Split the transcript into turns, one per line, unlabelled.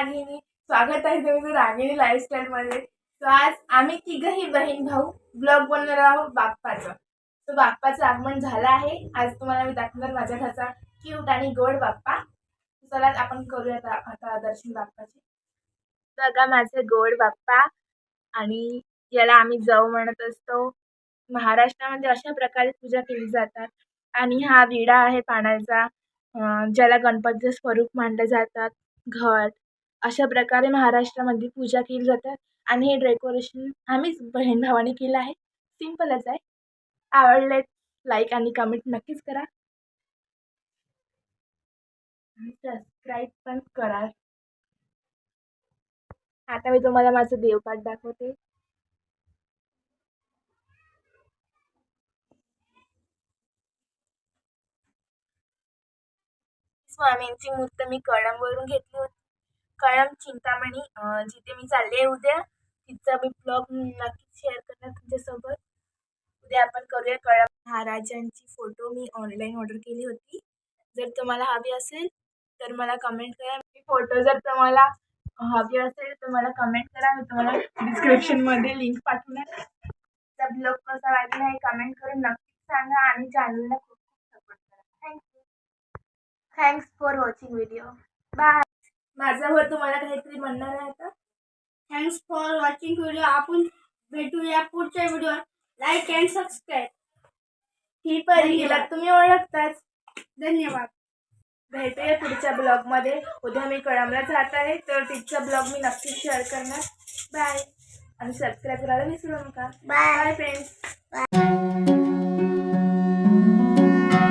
आहे तुमचं रागिणी लाईफस्टाईलमध्ये तर आज आम्ही तिघही बहीण भाऊ ब्लॉग बनणार आहोत बाप्पाचं. तर बाप्पाचं आगमन झालं आहे. आज तुम्हाला मी दाखवणार माझ्या घरचा क्यूट आणि गोड बाप्पा. चला आपण करूया आता आता दर्शन बाप्पाचे. बघा माझे गोड बाप्पा. आणि याला आम्ही जाऊ म्हणत असतो. महाराष्ट्रामध्ये अशा प्रकारे पूजा केली जातात. आणि हा विडा आहे पाण्याचा ज्याला गणपतीचं स्वरूप मानलं जातात. घट अशा प्रकारे महाराष्ट्रामध्ये पूजा केली जातात आणि हे डेकोरेशन आम्हीच बहीण भावाने केलं आहे. सिम्पलच आहे. आवडले लाईक आणि कमेंट नक्कीच करा. सबस्क्राईब पण करा. आता मी तुम्हाला माझं देवपाठ दाखवते. स्वामींची मूर्त मी कळमवरून घेतली होती. कळम चिंतामणी जिथे मी चालले आहे उद्या तिचा मी ब्लॉग नक्कीच शेअर करणार तुमच्यासोबत. उद्या आपण करूया कळम महाराजांची फोटो मी ऑनलाईन ऑर्डर केली होती. जर तुम्हाला हवी असेल तर मला कमेंट करा. मी फोटो जर तुम्हाला हवी असेल तर मला कमेंट करा. मी तुम्हाला डिस्क्रिप्शनमध्ये लिंक पाठवणार. त्या ब्लॉग कसा वाटला हे कमेंट करून नक्कीच सांगा आणि चॅनलला खूप खूप सपोर्ट करा. Thank you thanks for watching video bye माझ्यावर तुम्हाला काहीतरी म्हणणार आहे आता
थँक्स फॉर वॉचिंग व्हिडिओ आपण भेटूया पुढच्या व्हिडिओ लाईक अँड सबस्क्राईब
ही परिहिला तुम्ही ओळखताच.
धन्यवाद.
भेटूया पुढच्या ब्लॉगमध्ये उद्या मी कळमला जात आहे तर तिचा ब्लॉग मी नक्कीच शेअर करणार. बाय आणि सबस्क्राईब करायला विसरू नका.
Bye.
Bye friends